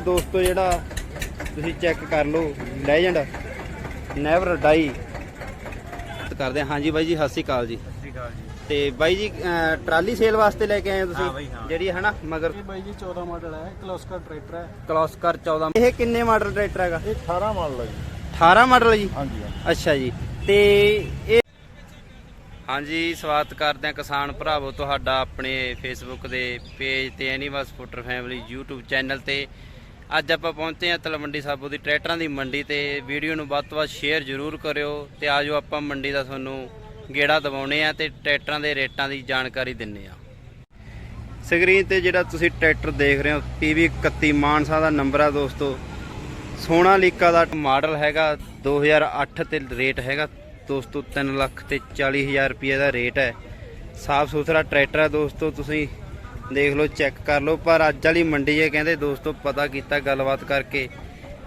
ਦੋਸਤੋ ਜਿਹੜਾ ਤੁਸੀਂ ਚੈੱਕ ਕਰ ਲਓ ਲੈਜੈਂਡ ਨੈਵਰ ਡਾਈ ਕਰਦੇ ਹਾਂ। ਹਾਂਜੀ ਬਾਈ ਜੀ ਸਤਿ ਸ਼੍ਰੀ ਅਕਾਲ ਜੀ। ਤੇ ਬਾਈ ਜੀ ਅਹ, ਟਰਾਲੀ ਸੇਲ ਵਾਸਤੇ ਲੈ ਕੇ ਆਏ ਹੋ ਹਾਂ ਤੁਸੀਂ ਹਾਂ। ਜਿਹੜੀ ਹੈ ਨਾ ਮਗਰ ਇਹ ਬਾਈ ਜੀ 14 ਮਾਡਲ ਹੈ ਕਲੋਸਕਰ ਟਰੈਕਟਰ ਹੈ। ਕਲੋਸਕਰ 14 ਇਹ ਕਿੰਨੇ ਮਾਡਲ ਟਰੈਕਟਰ ਹੈਗਾ? ਇਹ 18 ਮਾਡਲ ਹੈ ਜੀ। 18 ਮਾਡਲ ਜੀ? ਹਾਂਜੀ ਹਾਂਜੀ। ਅੱਛਾ ਜੀ। ਤੇ ਇਹ ਹਾਂਜੀ ਸਵਾਗਤ ਕਰਦੇ ਹਾਂ ਕਿਸਾਨ ਭਰਾਵੋ ਤੁਹਾਡਾ ਆਪਣੇ ਫੇਸਬੁੱਕ ਦੇ ਪੇਜ ਤੇ animal supporter family YouTube channel ਤੇ। ਅੱਜ ਆਪਾਂ ਪਹੁੰਚੇ ਹਾਂ ਤਲਵੰਡੀ ਸਾਬੋ ਦੀ ਟਰੈਕਟਰਾਂ ਦੀ ਮੰਡੀ ਤੇ। ਵੀਡੀਓ ਨੂੰ ਵੱਧ ਤੋਂ ਵੱਧ ਸ਼ੇਅਰ ਜ਼ਰੂਰ ਕਰਿਓ ਤੇ ਆਜੋ ਆਪਾਂ ਮੰਡੀ ਦਾ ਤੁਹਾਨੂੰ ਗੇੜਾ ਦਵਾਉਣੇ ਆ ਤੇ ਟਰੈਕਟਰਾਂ ਦੇ ਰੇਟਾਂ ਦੀ ਜਾਣਕਾਰੀ ਦਿੰਨੇ ਆ। ਸਕਰੀਨ ਤੇ ਜਿਹੜਾ ਤੁਸੀਂ ਟਰੈਕਟਰ ਦੇਖ ਰਹੇ ਹੋ PV 31 ਮਾਨਸਾ ਦਾ ਨੰਬਰ ਆ ਦੋਸਤੋ। ਸੋਨਾਲੀਕਾ ਦਾ ਮਾਡਲ ਹੈਗਾ 2008 ਤੇ ਰੇਟ ਹੈਗਾ। ਦੋਸਤੋ 3 ਲੱਖ ਤੇ 40 ਹਜ਼ਾਰ ਰੁਪਏ ਦਾ ਰੇਟ ਹੈ। ਸਾਫ਼ ਸੁਥਰਾ ਟਰੈਕਟਰ ਹੈ ਦੋਸਤੋ, ਤੁਸੀਂ ਦੇਖ ਲਓ ਚੈੱਕ ਕਰ ਲਓ, ਪਰ ਅੱਜ ਵਾਲੀ ਮੰਡੀ ਹੈ, ਕਹਿੰਦੇ ਦੋਸਤੋ, ਪਤਾ ਕੀਤਾ ਗੱਲਬਾਤ ਕਰਕੇ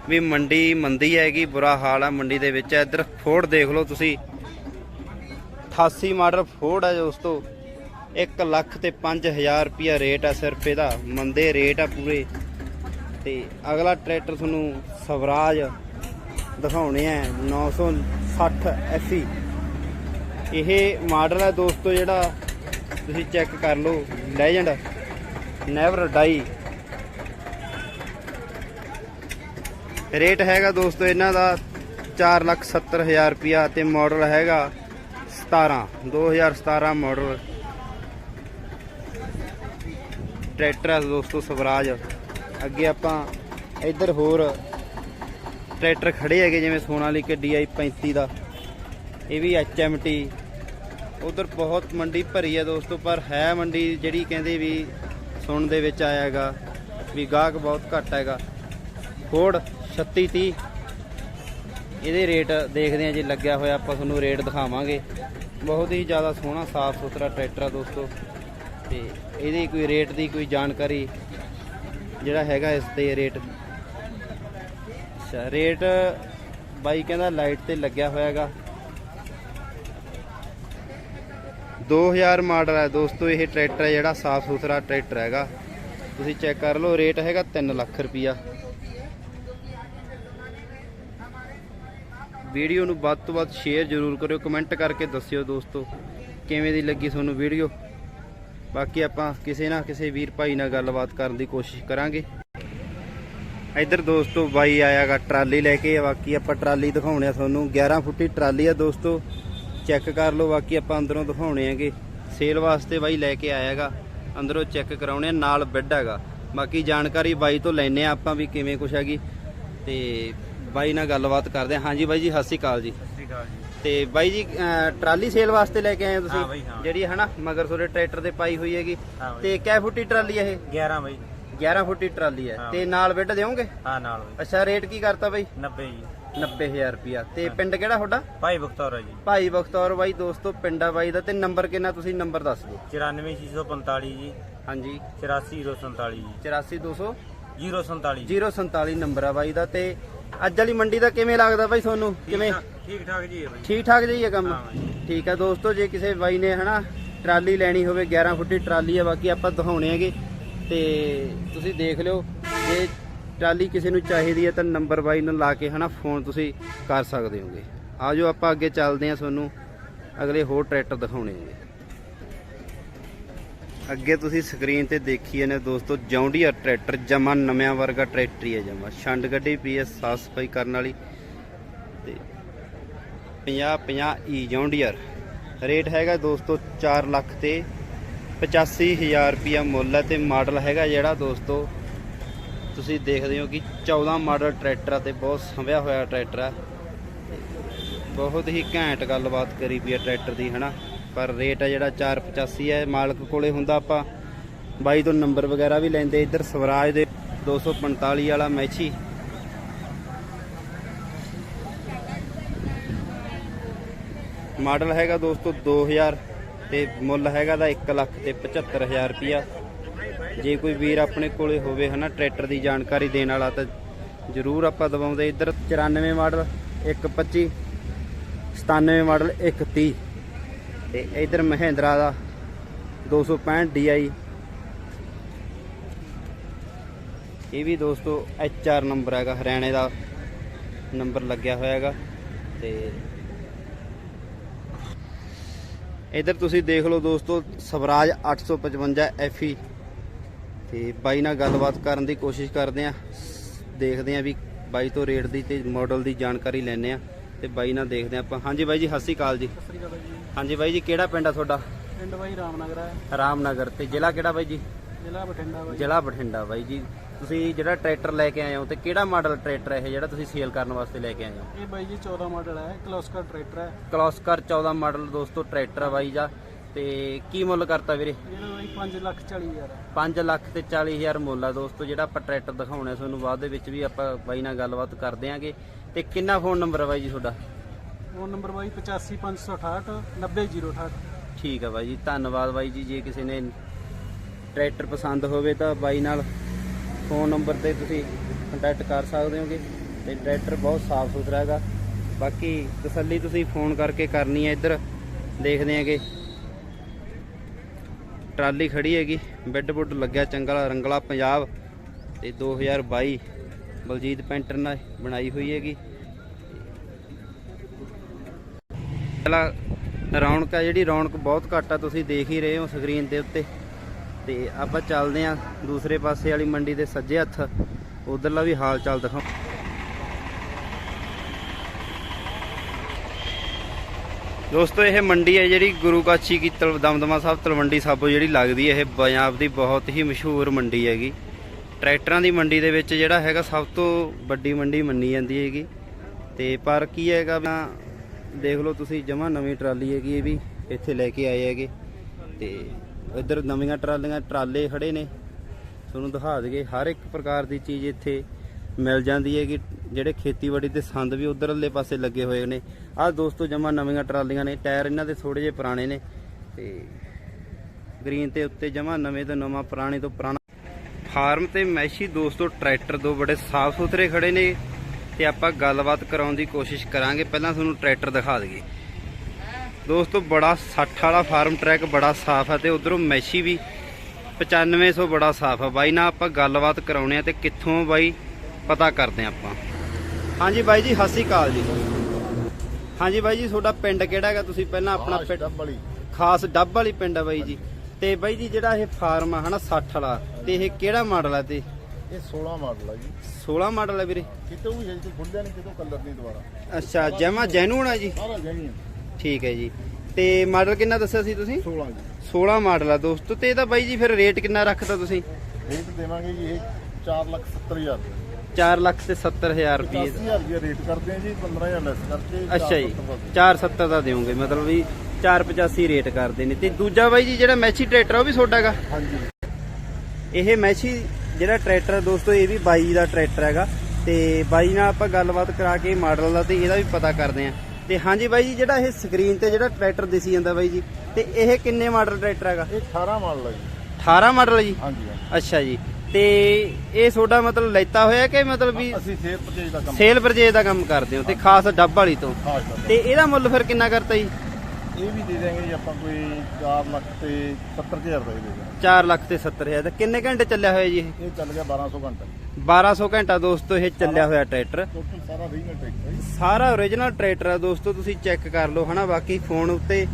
ਵੀ ਮੰਡੀ ਮੰਦੀ ਹੈਗੀ, ਬੁਰਾ ਹਾਲ ਆ ਮੰਡੀ ਦੇ ਵਿੱਚ। ਇੱਧਰ ਫੋੜ ਦੇਖ ਲਓ ਤੁਸੀਂ। 88 ਮਾਡਲ ਫੋੜ ਹੈ ਦੋਸਤੋ। 1 ਲੱਖ ਤੇ 5000 ਰੁਪਿਆ ਰੇਟ ਹੈ ਸਿਰਫ ਇਹਦਾ। ਮੰਦੇ ਰੇਟ ਆ ਪੂਰੇ। ਤੇ ਅਗਲਾ ਟਰੈਕਟਰ ਤੁਹਾਨੂੰ ਸਵਰਾਜ ਦਿਖਾਉਣੇ ਆ 960 ਐਸੀ। ਇਹ ਮਾਡਲ ਹੈ ਦੋਸਤੋ ਜਿਹੜਾ ਤੁਸੀਂ ਚੈੱਕ ਕਰ ਲਓ ਲੈਜੈਂਡ ਨੈਵਰ ਡਾਈ ਰੇਟ ਹੈਗਾ ਦੋਸਤੋ ਇਹਨਾਂ ਦਾ 470000 ਰੁਪਿਆ ਤੇ ਮਾਡਲ ਹੈਗਾ 17 2017 ਮਾਡਲ ਟਰੈਕਟਰ ਹੈ ਦੋਸਤੋ ਸਵਰਾਜ। ਅੱਗੇ ਆਪਾਂ ਇੱਧਰ ਹੋਰ ਟਰੈਕਟਰ ਖੜੇ ਹੈਗੇ, ਜਿਵੇਂ ਸੋਨਾਲੀਕਾ DI 35 ਦਾ। ਇਹ ਵੀ HMT ਉਧਰ ਬਹੁਤ ਮੰਡੀ ਭਰੀ ਹੈ ਦੋਸਤੋ, ਪਰ ਹੈ ਮੰਡੀ ਜਿਹੜੀ ਕਹਿੰਦੇ ਵੀ ਸੁਣਨ ਦੇ ਵਿੱਚ ਆਇਆ ਹੈਗਾ ਵੀ ਗਾਹਕ ਬਹੁਤ ਘੱਟ ਹੈਗਾ। ਫੋਰਡ 3630 ਇਹਦੇ ਰੇਟ ਦੇਖਦੇ ਆ ਜੇ ਲੱਗਿਆ ਹੋਇਆ, ਆਪਾਂ ਤੁਹਾਨੂੰ ਰੇਟ ਦਿਖਾਵਾਂਗੇ। ਬਹੁਤ ਹੀ ਜ਼ਿਆਦਾ ਸੋਹਣਾ ਸਾਫ਼ ਸੁਥਰਾ ਟਰੈਕਟਰ ਆ ਦੋਸਤੋ। ਤੇ ਇਹਦੀ ਕੋਈ ਰੇਟ ਦੀ ਕੋਈ ਜਾਣਕਾਰੀ ਜਿਹੜਾ ਹੈਗਾ ਇਸ ਤੇ ਰੇਟ। ਅੱਛਾ, ਰੇਟ ਬਾਈ ਕਹਿੰਦਾ ਲਾਈਟ ਤੇ ਲੱਗਿਆ ਹੋਇਆ ਹੈਗਾ 2000 ਮਾਡਲ ਹੈ ਦੋਸਤੋ, ਇਹ ਟਰੈਕਟਰ ਹੈ ਜਿਹੜਾ ਸਾਫ਼ ਸੁਥਰਾ ਟਰੈਕਟਰ ਹੈਗਾ। ਤੁਸੀਂ ਚੈੱਕ ਕਰ ਲਓ, ਰੇਟ ਹੈਗਾ 3 ਲੱਖ ਰੁਪਿਆ ਵੀਡੀਓ ਨੂੰ ਵੱਧ ਤੋਂ ਵੱਧ ਸ਼ੇਅਰ ਜ਼ਰੂਰ ਕਰਿਓ, ਕਮੈਂਟ ਕਰਕੇ ਦੱਸਿਓ ਦੋਸਤੋ, ਕਿਵੇਂ ਦੀ ਲੱਗੀ ਤੁਹਾਨੂੰ ਵੀਡੀਓ? ਬਾਕੀ ਆਪਾਂ ਕਿਸੇ ਨਾ ਕਿਸੇ ਵੀਰ ਭਾਈ ਨਾਲ ਗੱਲਬਾਤ ਕਰਨ ਦੀ ਕੋਸ਼ਿਸ਼ ਕਰਾਂਗੇ। ਇੱਧਰ ਦੋਸਤੋ, ਬਾਈ ਆਇਆਗਾ ਟਰਾਲੀ ਲੈ ਕੇ ਬਾਕੀ ਆਪਾਂ ਟਰਾਲੀ ਦਿਖਾਉਣੇ ਆ ਤੁਹਾਨੂੰ। 11 ਫੁੱਟੀ ਟਰਾਲੀ ਆ ਦੋਸਤੋ। ਚੈੱਕ ਕਰ ਲਓ ਬਾਕੀ ਆਪਾਂ ਅੰਦਰੋਂ ਦਿਖਾਉਣੇ ਆਗੇ ਸੇਲ ਵਾਸਤੇ ਬਾਈ ਲੈ ਕੇ ਆਇਆਗਾ ਅੰਦਰੋਂ ਚੈੱਕ ਕਰਾਉਣੇ ਆ ਨਾਲ ਬੈੱਡ ਹੈਗਾ। ਬਾਕੀ ਜਾਣਕਾਰੀ ਬਾਈ ਤੋਂ ਲੈਣੇ ਆ ਆਪਾਂ ਵੀ ਕਿਵੇਂ ਕੁਛ ਹੈਗੀ। ਤੇ ਬਾਈ ਨਾਲ ਗੱਲਬਾਤ ਕਰਦੇ ਆ ਹਾਂਜੀ ਬਾਈ ਜੀ ਸਤਿ ਸ਼੍ਰੀ ਅਕਾਲ ਜੀ। ਤੇ ਬਾਈ ਜੀ ਟਰਾਲੀ ਸੇਲ ਵਾਸਤੇ ਲੈ ਕੇ ਆਏ ਹੋ ਹਾਂ ਤੁਸੀਂ ਹਾਂ। ਜਿਹੜੀ ਹੈ ਨਾ ਮਗਰ ਤੁਹਾਡੇ ਟਰੈਕਟਰ ਤੇ ਪਾਈ ਹੋਈ ਹੈਗੀ। ਹਾਂ। ਤੇ ਕਿਹ ਫੁੱਟੀ ਟਰਾਲੀ ਹੈ ਇਹ? 11 ਬਾਈ। 11 ਫੁੱਟੀ ਟਰਾਲੀ ਹੈ। ਹਾਂ। ਤੇ ਨਾਲ ਬੈੱਡ ਦੇਵੋਗੇ ਹਾਂ ਨਾਲ ਬਾਈ। ਅੱਛਾ ਰੇਟ ਕੀ ਕਰਤਾ ਬਾਈ? 90 ਜੀ। 90000 ਰੁਪਿਆ ਤੇ ਪਿੰਡ ਕਿਹੜਾ ਤੁਹਾਡਾ? ਭਾਈ ਬਖਤੌਰ ਜੀ। ਭਾਈ ਬਖਤੌਰ ਬਾਈ ਦੋਸਤੋ ਪਿੰਡਾ ਬਾਈ ਦਾ। ਤੇ ਨੰਬਰ ਕਿੰਨਾ ਤੁਸੀਂ ਨੰਬਰ ਦੱਸ ਦਿਓ। 94645 ਜੀ। ਹਾਂਜੀ। 84047 ਜੀ। 84200 047 047 ਨੰਬਰ ਆ ਬਾਈ ਦਾ। ਤੇ ਅੱਜ ਵਾਲੀ ਮੰਡੀ ਦਾ ਕਿਵੇਂ ਲੱਗਦਾ ਬਾਈ ਤੁਹਾਨੂੰ? ਕਿਵੇਂ? ਠੀਕ ਠਾਕ ਜੀ ਹੈ ਬਾਈ। ਠੀਕ ਠਾਕ ਜਿਹੀ ਹੈ ਕੰਮ। ਠੀਕ ਹੈ ਦੋਸਤੋ ਜੇ ਕਿਸੇ ਬਾਈ ਨੇ ਹਨਾ ਟਰਾਲੀ ਲੈਣੀ ਹੋਵੇ 11 ਫੁੱਟੀ ਟਰਾਲੀ ਹੈ ਬਾਕੀ ਆਪਾਂ ਦਿਖਾਉਣੇ ਹੈਗੇ। ਤੇ ਤੁਸੀਂ ਦੇਖ ਲਿਓ ਜੇ ਟਰਾਲੀ ਕਿਸੇ ਨੂੰ ਚਾਹੀਦੀ ਹੈ ਤਾਂ ਨੰਬਰ ਬਾਈ ਨੂੰ ਲਾ ਕੇ ਹਨਾ ਫੋਨ ਤੁਸੀਂ ਕਰ ਸਕਦੇ ਹੋਗੇ। ਆਜੋ ਆਪਾਂ ਅੱਗੇ ਚੱਲਦੇ ਹਾਂ ਤੁਹਾਨੂੰ ਅਗਲੇ ਹੋਰ ਟਰੈਕਟਰ ਦਿਖਾਉਣੇ ਹੈਗੇ। ਅੱਗੇ ਤੁਸੀਂ ਸਕਰੀਨ ਤੇ ਦੇਖੀ ਨੇ ਦੋਸਤੋ, ਜੌਂਡੀਅਰ ਟਰੈਕਟਰ ਜਮਾ ਨਵਿਆਂ ਵਰਗਾ ਟਰੈਕਟਰ ਹੀ ਹੈ ਜਮਾ ਛੰਡ ਗੱਡੀ ਪਈ ਹੈ ਸਾਫ਼ ਸਫ਼ਾਈ ਕਰਨ ਵਾਲੀ ਤੇ 50 50 ਈ ਜੌਂਡੀਅਰ। ਰੇਟ ਹੈਗਾ ਦੋਸਤੋ 4 ਲੱਖ ਤੇ 85000 ਰੁਪਿਆ ਮੁੱਲ ਹੈ ਤੇ ਮਾਡਲ ਹੈਗਾ ਜਿਹੜਾ ਦੋਸਤੋ ਤੁਸੀਂ ਦੇਖਦੇ ਹੋ ਕਿ 14 ਮਾਡਲ ਟਰੈਕਟਰ ਆ ਤੇ ਬਹੁਤ ਸੰਭਿਆ ਹੋਇਆ ਟਰੈਕਟਰ ਆ। ਬਹੁਤ ਹੀ ਘੈਂਟ ਗੱਲਬਾਤ ਕਰੀ ਪਈ ਹੈ ਟਰੈਕਟਰ ਦੀ, ਹਨਾ? ਪਰ ਰੇਟ ਹੈ ਜਿਹੜਾ 485 ਹੈ ਮਾਲਕ ਕੋਲੇ ਹੁੰਦਾ ਆਪਾਂ ਬਾਈ ਤੋਂ ਨੰਬਰ ਵਗੈਰਾ ਵੀ ਲੈਂਦੇ। ਇੱਧਰ ਸਵਰਾਜ ਦੇ 245 ਵਾਲਾ ਮੈਚੀ। ਮਾਡਲ ਹੈਗਾ ਦੋਸਤੋ 2000 ਤੇ ਮੁੱਲ ਹੈਗਾ ਦਾ 1 ਲੱਖ ਤੇ 75000 ਰੁਪਿਆ ਜੇ ਕੋਈ ਵੀਰ ਆਪਣੇ ਕੋਲੇ ਹੋਵੇ ਹਨਾ, ਟਰੈਕਟਰ ਦੀ ਜਾਣਕਾਰੀ ਦੇਣ ਵਾਲਾ ਤਾਂ ਜ਼ਰੂਰ ਆਪਾਂ ਦਵਾਉਂਦੇ ਇੱਧਰ 94 ਮਾਡਲ 125 97 ਮਾਡਲ 130 ਤੇ ਇੱਧਰ ਮਹਿੰਦਰਾ ਦਾ 265 DI ਇਹ ਵੀ ਦੋਸਤੋ HR ਨੰਬਰ ਹੈਗਾ, ਹਰਿਆਣੇ ਦਾ ਨੰਬਰ ਲੱਗਿਆ ਹੋਇਆ ਹੈਗਾ। ਤੇ ਇਧਰ ਤੁਸੀਂ ਦੇਖ ਲਓ ਦੋਸਤੋ, ਸਵਰਾਜ 855 FE ਤੇ ਬਾਈ ਨਾਲ ਗੱਲਬਾਤ ਕਰਨ ਦੀ ਕੋਸ਼ਿਸ਼ ਕਰਦੇ ਆ ਦੇਖਦੇ ਆ ਵੀ ਬਾਈ ਤੋਂ ਰੇਟ ਦੀ ਤੇ ਮਾਡਲ ਦੀ ਜਾਣਕਾਰੀ ਲੈਣੇ ਆ ਤੇ ਬਾਈ ਨਾਲ ਦੇਖਦੇ ਆ ਆਪਾਂ। ਹਾਂਜੀ ਬਾਈ ਜੀ ਸਤਿ ਸ਼੍ਰੀ ਅਕਾਲ ਜੀ। ਸਤਿ ਸ੍ਰੀ ਅਕਾਲ ਜੀ। ਹਾਂਜੀ ਬਾਈ ਜੀ ਕਿਹੜਾ ਪਿੰਡ ਆ ਤੁਹਾਡਾ? ਪਿੰਡ ਬਾਈ ਰਾਮਨਗਰ ਹੈ। ਰਾਮਨਗਰ ਤੇ ਜ਼ਿਲ੍ਹਾ ਕਿਹੜਾ ਬਾਈ ਜੀ? ਜ਼ਿਲ੍ਹਾ ਬਠਿੰਡਾ ਬਾਈ। ਜ਼ਿਲ੍ਹਾ ਬਠਿੰਡਾ ਬਾਈ ਜੀ। ਤੁਸੀਂ ਜਿਹੜਾ ਟਰੈਕਟਰ ਲੈ ਕੇ ਆਏ ਹੋ ਤੇ ਕਿਹੜਾ ਮਾਡਲ ਟਰੈਕਟਰ ਹੈ ਇਹ ਜਿਹੜਾ ਤੁਸੀਂ ਸੇਲ ਕਰਨ ਵਾਸਤੇ ਲੈ ਕੇ ਆਏ ਹੋ? ਇਹ ਬਾਈ ਜੀ 14 ਮਾਡਲ ਹੈ ਕਲੋਸਕਰ ਟਰੈਕਟਰ ਹੈ। ਕਲੌਸਕਰ 14 ਮਾਡਲ ਦੋਸਤੋ ਟਰੈਕਟਰ ਆ ਬਾਈ ਜਾ ਤੇ ਕੀ ਮੁੱਲ ਕਰਤਾ ਵੀਰੇ? ਇਹਦਾ ਬਾਈ 5 ਲੱਖ 40 ਹਜ਼ਾਰ ਹੈ 5 ਲੱਖ ਤੇ 40 ਹਜ਼ਾਰ ਮੁੱਲ ਆ ਦੋਸਤੋ ਜਿਹੜਾ ਆਪਾਂ ਟਰੈਕਟਰ ਦਿਖਾਉਣਾ ਤੁਹਾਨੂੰ ਬਾਅਦ ਦੇ ਵਿੱਚ ਵੀ ਆਪਾਂ ਬਾਈ ਨਾਲ ਗੱਲਬਾਤ ਕਰਦੇ ਆਂਗੇ ਤੇ ਕਿੰਨਾ ਫੋਨ ਨੰਬਰ ਹੈ ਬਾਈ ਜੀ ਤੁਹਾਡਾ? ਫੋਨ ਨੰਬਰ ਬਾਈ 85568 90068 ਠੀਕ ਆ ਬਾਈ ਜੀ ਧੰਨਵਾਦ ਬਾਈ ਜੀ ਜੇ ਕਿਸੇ ਨੇ ਟਰੈਕਟਰ ਪਸੰਦ ਹੋਵੇ ਤਾਂ ਬਾਈ ਨਾਲ ਫੋਨ ਨੰਬਰ ਤੇ ਤੁਸੀਂ ਕੰਟੈਕਟ ਕਰ ਸਕਦੇ ਹੋਗੇ। ਤੇ ਟਰੈਕਟਰ ਬਹੁਤ ਸਾਫ਼ ਸੁਥਰਾ ਹੈਗਾ। ਬਾਕੀ ਤਸੱਲੀ ਤੁਸੀਂ ਫੋਨ ਕਰਕੇ ਕਰਨੀ ਹੈ ਇੱਧਰ ਦੇਖਦੇ ਆਂਗੇ ਟਰਾਲੀ ਖੜੀ ਹੈਗੀ, ਬੈੱਡ ਬੁੱਡ ਲੱਗਿਆ ਚੰਗਾ ਰੰਗਲਾ ਪੰਜਾਬ ਤੇ 2022 ਬਲਜੀਤ ਪੈਂਟਰ ਨਾਲ ਬਣਾਈ ਹੋਈ ਹੈਗੀ। ਪਹਿਲਾ ਰੌਣਕ ਆ ਜਿਹੜੀ, ਰੌਣਕ ਬਹੁਤ ਘੱਟ ਆ, ਤੁਸੀਂ ਦੇਖ ਹੀ ਰਹੇ ਹੋ ਸਕਰੀਨ ਦੇ ਉੱਤੇ। ਤੇ ਆਪਾਂ ਚੱਲਦੇ ਆ ਦੂਸਰੇ ਪਾਸੇ ਵਾਲੀ ਮੰਡੀ ਦੇ ਸੱਜੇ ਹੱਥ, ਉਧਰਲਾ ਵੀ ਹਾਲ ਚਾਲ ਦਿਖਾਓ। ਦੋਸਤੋ, ਇਹ ਮੰਡੀ ਹੈ ਜਿਹੜੀ ਗੁਰੂ ਕਾਚੀ ਕੀ ਤਲ, ਦਮਦਮਾ ਸਾਹਿਬ ਤਲਵੰਡੀ ਸਾਬੋ ਜਿਹੜੀ ਲੱਗਦੀ ਹੈ, ਇਹ ਪੰਜਾਬ ਦੀ ਬਹੁਤ ਹੀ ਮਸ਼ਹੂਰ ਮੰਡੀ ਹੈਗੀ। ਟਰੈਕਟਰਾਂ ਦੀ ਮੰਡੀ ਦੇ ਵਿੱਚ ਜਿਹੜਾ ਹੈਗਾ, ਸਭ ਤੋਂ ਵੱਡੀ ਮੰਡੀ ਮੰਨੀ ਜਾਂਦੀ ਹੈਗੀ। ਤੇ ਪਰ ਕੀ ਹੈਗਾ ਵੀ ਦੇਖ ਲਓ ਤੁਸੀਂ, ਜਮਾ ਨਵੀਂ ਟਰਾਲੀ ਹੈਗੀ ਇਹ ਵੀ, ਇੱਥੇ ਲੈ ਕੇ ਆਏ ਹੈਗੇ। ਤੇ ਇੱਧਰ ਨਵੀਆਂ ਟਰਾਲੀਆਂ, ਟਰਾਲੇ ਖੜੇ ਨੇ। ਤੁਹਾਨੂੰ ਦਿਖਾ ਦਈਏ, ਹਰ ਇੱਕ ਪ੍ਰਕਾਰ ਦੀ ਚੀਜ਼ ਇੱਥੇ ਮਿਲ ਜਾਂਦੀ ਹੈ ਕਿ ਜਿਹੜੇ ਖੇਤੀਬਾੜੀ ਦੇ ਸੰਦ ਵੀ ਉਧਰਲੇ ਪਾਸੇ ਲੱਗੇ ਹੋਏ ਨੇ। ਆਹ ਦੋਸਤੋ ਜਮਾ ਨਵੀਆਂ ਟਰਾਲੀਆਂ ਨੇ, ਟਾਇਰ ਇਹਨਾਂ ਦੇ ਥੋੜੇ ਜਿਹੇ ਪੁਰਾਣੇ ਨੇ ਤੇ ਗ੍ਰੀਨ ਤੇ ਉੱਤੇ ਜਮਾ ਨਵੇਂ ਤੋਂ ਨਵਾਂ, ਪੁਰਾਣੇ ਤੋਂ ਪੁਰਾਣਾ। ਫਾਰਮ ਤੇ ਮੈਸ਼ੀ ਦੋਸਤੋ ਟਰੈਕਟਰ ਦੋ ਬੜੇ ਸਾਫ਼ ਸੁਥਰੇ ਖੜੇ ਨੇ ਤੇ ਆਪਾਂ ਗੱਲਬਾਤ ਕਰਾਉਣ ਦੀ ਕੋਸ਼ਿਸ਼ ਕਰਾਂਗੇ। ਪਹਿਲਾਂ ਤੁਹਾਨੂੰ ਟਰੈਕਟਰ ਦਿਖਾ ਦਈਏ। ਦੋਸਤੋ ਬੜਾ 60 ਵਾਲਾ ਫਾਰਮ ਟਰੈਕ ਬੜਾ ਸਾਫ਼ ਹੈ ਤੇ ਉਧਰੋਂ ਮੈਸ਼ੀ ਵੀ 9500 ਬੜਾ ਸਾਫ਼ ਹੈ ਬਾਈ ਨਾਲ ਆਪਾਂ ਗੱਲਬਾਤ ਕਰਾਉਣੇ ਆ ਤੇ ਕਿੱਥੋਂ ਬਾਈ ਪਤਾ ਕਰਦੇ ਆ ਆਪਾਂ। ਹਾਂਜੀ ਬਾਈ ਜੀ ਸਤਿ ਸ਼੍ਰੀ ਅਕਾਲ ਜੀ। ਹਾਂਜੀ ਬਾਈ ਜੀ ਤੁਹਾਡਾ ਪਿੰਡ ਕਿਹੜਾ ਹੈਗਾ? ਤੁਸੀਂ ਪਹਿਲਾਂ ਆਪਣਾ ਪਿੰਡ ਖਾਸ ਡੱਬ ਵਾਲੀ ਪਿੰਡ ਹੈ ਬਾਈ ਜੀ। ਤੇ ਬਾਈ ਜੀ ਜਿਹੜਾ ਇਹ ਫਾਰਮ ਆ ਹਨਾ 60 ਵਾਲਾ ਤੇ ਇਹ ਕਿਹੜਾ ਮਾਡਲ ਹੈ ਤੇ? ਇਹ 16 ਮਾਡਲ ਹੈ ਜੀ। 16 ਮਾਡਲ ਹੈ ਵੀਰੇ। ਕਿਤੋਂ ਵੀ ਹੈ ਜੀ ਖੁੱਲਿਆ ਨਹੀਂ ਕਿਤੋਂ ਕਲਰ ਨਹੀਂ ਦੁਬਾਰਾ। ਅੱਛਾ ਜਮਾ ਜੈਨੂਨ ਹੈ ਜੀ? ਸਾਰਾ ਠੀਕ ਹੈ ਜੀ। ਤੇ ਮਾਡਲ ਕਿੰਨਾ ਦੱਸਿਆ ਸੀ ਤੁਸੀਂ? 16 ਜੀ। 16 ਮਾਡਲ ਆ ਦੋਸਤੋ ਤੇ ਇਹਦਾ ਬਾਈ ਜੀ ਫਿਰ ਰੇਟ ਕਿੰਨਾ ਰੱਖਤਾ ਤੁਸੀਂ? ਰੇਟ ਦੇਵਾਂਗੇ ਜੀ ਇਹ 4 ਲੱਖ 70 ਹਜ਼ਾਰ। 4 ਲੱਖ ਤੇ 70000 ਰੁਪਏ 80000 ਰੁਪਏ ਰੇਟ ਕਰਦੇ ਆ ਜੀ 15000 ਲੈਸ ਕਰਕੇ ਅੱਛਾ ਜੀ 470 ਦਾ ਦਿਓਗੇ ਮਤਲਬ ਵੀ 485 ਰੇਟ ਕਰਦੇ ਨੇ। ਤੇ ਦੂਜਾ ਬਾਈ ਜੀ ਜਿਹੜਾ ਮੈਚੀ ਟਰੈਕਟਰ ਉਹ ਵੀ ਤੁਹਾਡਾ ਹੈਗਾ? ਹਾਂਜੀ। ਇਹ ਮੈਚੀ ਜਿਹੜਾ ਟਰੈਕਟਰ ਦੋਸਤੋ ਇਹ ਵੀ ਬਾਈ ਦਾ ਟਰੈਕਟਰ ਹੈਗਾ। ਤੇ ਬਾਈ ਨਾਲ ਆਪਾਂ ਗੱਲਬਾਤ ਕਰਾ ਕੇ ਮਾਡਲ ਦਾ ਤੇ ਇਹਦਾ ਵੀ ਪਤਾ ਕਰਦੇ ਆ। ਤੇ ਹਾਂਜੀ ਬਾਈ ਜੀ ਜਿਹੜਾ ਇਹ ਸਕਰੀਨ ਤੇ ਜਿਹੜਾ ਟਰੈਕਟਰ ਦਿਸੀ ਜਾਂਦਾ ਬਾਈ ਜੀ ਤੇ ਇਹ ਕਿੰਨੇ ਮਾਡਲ ਟਰੈਕਟਰ ਹੈਗਾ? ਇਹ 18 ਮਾਡਲ ਹੈ ਜੀ। 18 ਮਾਡਲ ਜੀ? ਹਾਂਜੀ। ਅੱਛਾ ਜੀ। ਤੇ ਇਹ ਤੁਹਾਡਾ ਮਤਲਬ ਲੈਤਾ ਹੋਇਆ ਕਿ ਮਤਲਬ ਵੀ ਅਸੀਂ ਸੇਲ ਪਰਚੇਜ ਦਾ ਕੰਮ ਸੇਲ ਪਰਚੇਜ ਦਾ ਕੰਮ ਕਰਦੇ ਹੋ ਤੇ ਖਾਸ ਡੱਬ ਵਾਲੀ ਤੋਂ? ਖਾਸ ਤੇ ਇਹਦਾ ਮੁੱਲ ਫਿਰ ਕਿੰਨਾ ਕਰਤਾ ਜੀ? ਇਹ ਵੀ ਦੇ ਦੇਵਾਂਗੇ ਜੀ ਆਪਾਂ ਕੋਈ 4 ਲੱਖ ਤੇ 70000 ਦਾ ਹੀ ਦੇ ਦਾਂਗੇ 4 ਲੱਖ ਤੇ 70000 ਦਾ। ਕਿੰਨੇ ਘੰਟੇ ਚੱਲਿਆ ਹੋਇਆ ਜੀ ਇਹ? ਇਹ ਚੱਲ ਗਿਆ 1200 ਘੰਟਾ। 1200 ਘੰਟਾ ਦੋਸਤੋ ਇਹ ਚੱਲਿਆ ਹੋਇਆ ਟਰੈਕਟਰ। ਟੋਟਲ ਸਾਰਾ ਰੀਜਨਲ ਟਰੈਕਟਰ ਹੈ ਸਾਰਾ ਓਰੀਜਨਲ ਟਰੈਕਟਰ ਆ ਦੋਸਤੋ ਤੁਸੀਂ ਚੈੱਕ ਕਰ ਲਓ ਹਨਾ ਬਾਕੀ ਫੋਨ ਉੱਤੇ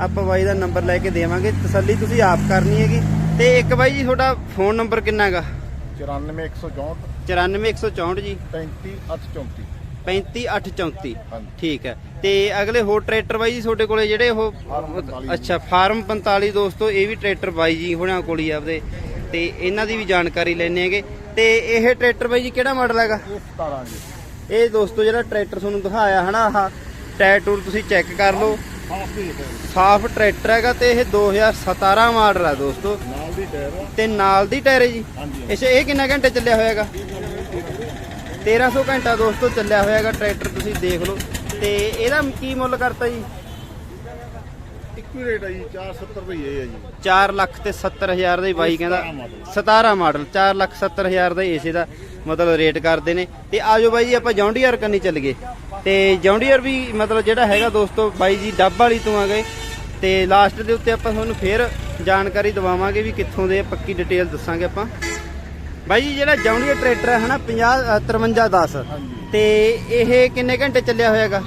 ਆਪਾਂ ਬਾਈ ਦਾ ਨੰਬਰ ਲੈ ਕੇ ਦੇਵਾਂਗੇ। ਤਸੱਲੀ ਤੁਸੀਂ ਆਪ ਕਰਨੀ ਹੈਗੀ। ਤੇ ਇੱਕ ਬਾਈ ਜੀ ਤੁਹਾਡਾ ਫੋਨ ਨੰਬਰ ਕਿੰਨਾ ਹੈਗਾ? 94164 94164 ਜੀ। 35834 35834 ਹਾਂਜੀ। ਠੀਕ ਹੈ। ਤੇ ਅਗਲੇ ਹੋਰ ਟਰੈਕਟਰ ਬਾਈ ਜੀ ਤੁਹਾਡੇ ਕੋਲੇ ਜਿਹੜੇ ਉਹ ਫਾਰਮ 45 ਅੱਛਾ ਫਾਰਮ 45 ਦੋਸਤੋ ਇਹ ਵੀ ਟਰੈਕਟਰ ਬਾਈ ਜੀ ਹੁਣਾਂ ਕੋਲ ਹੀ ਆਪਦੇ। ਤੇ ਇਹਨਾਂ ਦੀ ਵੀ ਜਾਣਕਾਰੀ ਲੈਣੇ ਹੈਗੇ। ਤੇ ਇਹ ਟਰੈਕਟਰ ਬਾਈ ਜੀ ਕਿਹੜਾ ਮਾਡਲ ਹੈਗਾ? ਇਹ 17 ਜੀ। ਇਹ ਦੋਸਤੋ ਜਿਹੜਾ ਟਰੈਕਟਰ ਤੁਹਾਨੂੰ ਦਿਖਾਇਆ ਹਨਾ ਆਹ ਟਾਇਰ ਟੂਰ ਤੁਸੀਂ ਚੈੱਕ ਕਰ ਲਓ। ਸਾਫ਼ ਟਰੈਕਟਰ ਹੈਗਾ ਤੇ ਇਹ 2017 ਮਾਡਲ ਆ ਦੋਸਤੋ। ਨਾਲ ਦੀ ਟਾਇਰ। ਤੇ ਨਾਲ ਦੀ ਟਾਇਰ ਹੈ ਜੀ। ਅੱਛਾ ਇਹ ਕਿੰਨਾ ਘੰਟੇ ਚੱਲਿਆ ਹੋਇਆਗਾ 1300 ਘੰਟਾ ਦੋਸਤੋ ਚੱਲਿਆ ਹੋਇਆਗਾ ਟਰੈਕਟਰ ਤੁਸੀਂ ਦੇਖ ਲਓ। ਤੇ ਇਹਦਾ ਕੀ ਮੁੱਲ ਕਰਤਾ ਜੀ? ਇੱਕੋ ਹੀ ਰੇਟ ਹੈ ਜੀ 470 ਦਾ ਹੀ ਜੀ। 4 ਲੱਖ ਤੇ 70 ਹਜ਼ਾਰ ਦਾ ਹੀ ਬਾਈ ਕਹਿੰਦਾ। 17 ਮਾਡਲ 4 ਲੱਖ 70 ਹਜ਼ਾਰ ਦਾ ਇਸੇ ਦਾ ਮਤਲਬ ਰੇਟ ਕਰਦੇ ਨੇ। ਤੇ ਆਜੋ ਬਾਈ ਜੀ ਆਪਾਂ ਜੌਂਡੀਆਰ ਕੰਨੀ ਚੱਲ ਗਏ ਤੇ ਜੌਂਡੀਆਰ ਵੀ ਮਤਲਬ ਜਿਹੜਾ ਹੈਗਾ ਦੋਸਤੋ ਬਾਈ ਜੀ ਡੱਬ ਵਾਲੀ ਤੋਂ ਆ ਗਏ। ਤੇ ਲਾਸਟ ਦੇ ਉੱਤੇ ਆਪਾਂ ਤੁਹਾਨੂੰ ਫੇਰ ਜਾਣਕਾਰੀ ਦਵਾਵਾਂਗੇ ਵੀ ਕਿੱਥੋਂ ਦੇ ਪੱਕੀ ਡਿਟੇਲ ਦੱਸਾਂਗੇ ਆਪਾਂ। ਬਾਈ ਜੀ ਜਿਹੜਾ ਜੌਂਡੀਆ ਟਰੈਕਟਰ ਹੈ ਹਨਾ 50 ਅ, 5310 ਹਾਂਜੀ। ਤੇ ਇਹ ਕਿੰਨੇ ਘੰਟੇ ਚੱਲਿਆ ਹੋਇਆਗਾ?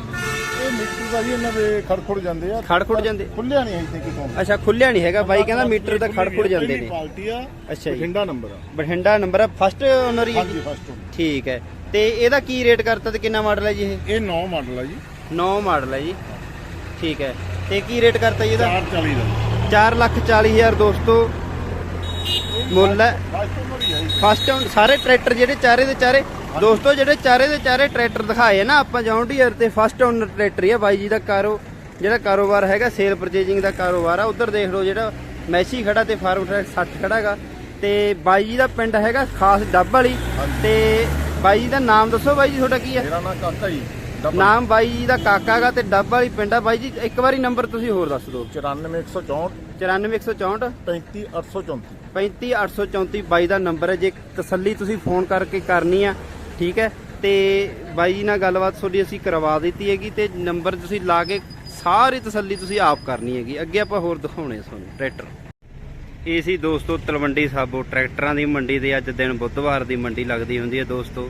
ਮੀਟਰ ਦਾ ਜੀ ਇਹਨਾਂ ਦੇ ਖੜਖੜ ਜਾਂਦੇ ਆ। ਖੜਖੜ ਜਾਂਦੇ। ਖੁੱਲਿਆ ਨਹੀਂ ਇੱਥੇ ਕਿਤੋਂ। ਅੱਛਾ ਖੁੱਲਿਆ ਨਹੀਂ ਹੈਗਾ। ਬਾਈ ਕਹਿੰਦਾ ਮੀਟਰ ਤਾਂ ਖੜਖੜ ਜਾਂਦੇ ਨੇ। ਪਾਰਟੀ ਆ। ਅੱਛਾ ਜੀ। ਬਠਿੰਡਾ ਨੰਬਰ ਆ। ਬਠਿੰਡਾ ਨੰਬਰ ਹੈ ਫਸਟ ਓਨਰ ਹੀ ਹੈ ਹਾਂਜੀ ਫਸਟ ਠੀਕ ਹੈ। ਤੇ ਇਹਦਾ ਕੀ ਰੇਟ ਕਰਤਾ ਤੇ ਕਿੰਨਾ ਮਾਡਲ ਹੈ ਜੀ ਇਹ? ਇਹ 9 ਮਾਡਲ ਆ ਜੀ। 9 ਮਾਡਲ ਹੈ ਜੀ। ਠੀਕ ਹੈ। ਤੇ ਕੀ ਰੇਟ ਕਰਤਾ ਜੀ ਇਹਦਾ? 440 ਦਾ। 4 ਲੱਖ 40 ਹਜ਼ਾਰ ਦੋਸਤੋ। ਮੁੱਲ ਹੈ। ਫਸਟ ਸਾਰੇ ਟਰੈਕਟਰ ਜਿਹੜੇ ਚਾਰੇ ਦੇ ਚਾਰੇ ਦੋਸਤੋ ਜਿਹੜੇ ਚਾਰੇ ਦੇ ਚਾਰੇ ਟਰੈਕਟਰ ਦਿਖਾਏ ਨਾ ਆਪਾਂ ਜੌਂਡੀਅਰ ਤੇ ਫਸਟ ਓਨਰ ਟਰੈਕਟਰ ਹੀ ਆ ਬਾਈ ਜੀ ਦਾ ਕਾਰੋ ਜਿਹੜਾ ਕਾਰੋਬਾਰ ਹੈਗਾ ਸੇਲ ਪਰਚੇਜਿੰਗ ਦਾ ਕਾਰੋਬਾਰ ਆ ਉਧਰ ਦੇਖ ਲਓ ਜਿਹੜਾ ਮੈਸੀ ਖੜਾ ਤੇ ਫਾਰਮ ਟਰੈਕ 60 ਖੜਾਗਾ ਤੇ ਬਾਈ ਜੀ ਦਾ ਪਿੰਡ ਹੈਗਾ ਖਾਸ ਡੱਬ ਵਾਲੀ। ਤੇ ਬਾਈ ਜੀ ਦਾ ਨਾਮ ਦੱਸੋ ਬਾਈ ਜੀ ਤੁਹਾਡਾ ਕੀ ਹੈ ਮੇਰਾ ਨਾਮ ਕਾਕਾ ਜੀ ਨਾਮ ਬਾਈ ਜੀ ਦਾ ਕਾਕਾ ਗਾ ਤੇ ਡੱਬ ਵਾਲੀ ਪਿੰਡ ਆ ਬਾਈ ਜੀ ਇੱਕ ਵਾਰੀ ਨੰਬਰ ਤੁਸੀਂ ਹੋਰ ਦੱਸ ਦਿਓ। 94164 94164 35834 35834 ਬਾਈ ਦਾ ਨੰਬਰ ਹੈ। ਜੇ ਤਸੱਲੀ ਤੁਸੀਂ ਫੋਨ ਕਰਕੇ ਕਰਨੀ ਆ ਠੀਕ ਹੈ? ਤੇ ਬਾਈ ਜੀ ਨਾਲ ਗੱਲਬਾਤ ਤੁਹਾਡੀ ਅਸੀਂ ਕਰਵਾ ਦਿੱਤੀ ਹੈਗੀ ਤੇ ਨੰਬਰ ਤੁਸੀਂ ਲਾ ਕੇ ਸਾਰੀ ਤਸੱਲੀ ਤੁਸੀਂ ਆਪ ਕਰਨੀ ਹੈਗੀ। ਅੱਗੇ ਆਪਾਂ ਹੋਰ ਦਿਖਾਉਣੇ ਤੁਹਾਨੂੰ ਟਰੈਕਟਰ। ਇਹ ਸੀ ਦੋਸਤੋ ਤਲਵੰਡੀ ਸਾਬੋ ਟਰੈਕਟਰਾਂ ਦੀ ਮੰਡੀ ਦੇ ਅੱਜ ਦਿਨ ਬੁੱਧਵਾਰ ਦੀ ਮੰਡੀ ਲੱਗਦੀ ਹੁੰਦੀ ਹੈ ਦੋਸਤੋ।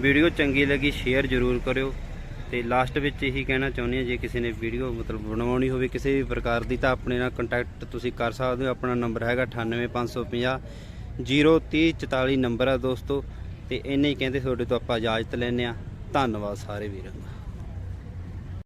ਵੀਡੀਓ ਚੰਗੀ ਲੱਗੀ ਸ਼ੇਅਰ ਜ਼ਰੂਰ ਕਰਿਓ। ਤੇ ਲਾਸਟ ਵਿੱਚ ਇਹੀ ਕਹਿਣਾ ਚਾਹੁੰਦੇ ਹਾਂ, ਜੇ ਕਿਸੇ ਨੇ ਵੀਡੀਓ ਮਤਲਬ ਬਣਾਉਣੀ ਹੋਵੇ ਕਿਸੇ ਵੀ ਪ੍ਰਕਾਰ ਦੀ, ਤਾਂ ਆਪਣੇ ਨਾਲ ਕੰਟੈਕਟ ਤੁਸੀਂ ਕਰ ਸਕਦੇ ਹੋ। ਆਪਣਾ ਨੰਬਰ ਹੈਗਾ 98550 03044 ਨੰਬਰ ਆ ਦੋਸਤੋ। ਤੇ ਇੰਨੇ ਹੀ ਕਹਿੰਦੇ, ਤੁਹਾਡੇ ਤੋਂ ਆਪਾਂ ਇਜਾਜ਼ਤ ਲੈਂਦੇ ਆ ਧੰਨਵਾਦ ਸਾਰੇ ਵੀਰਾਂ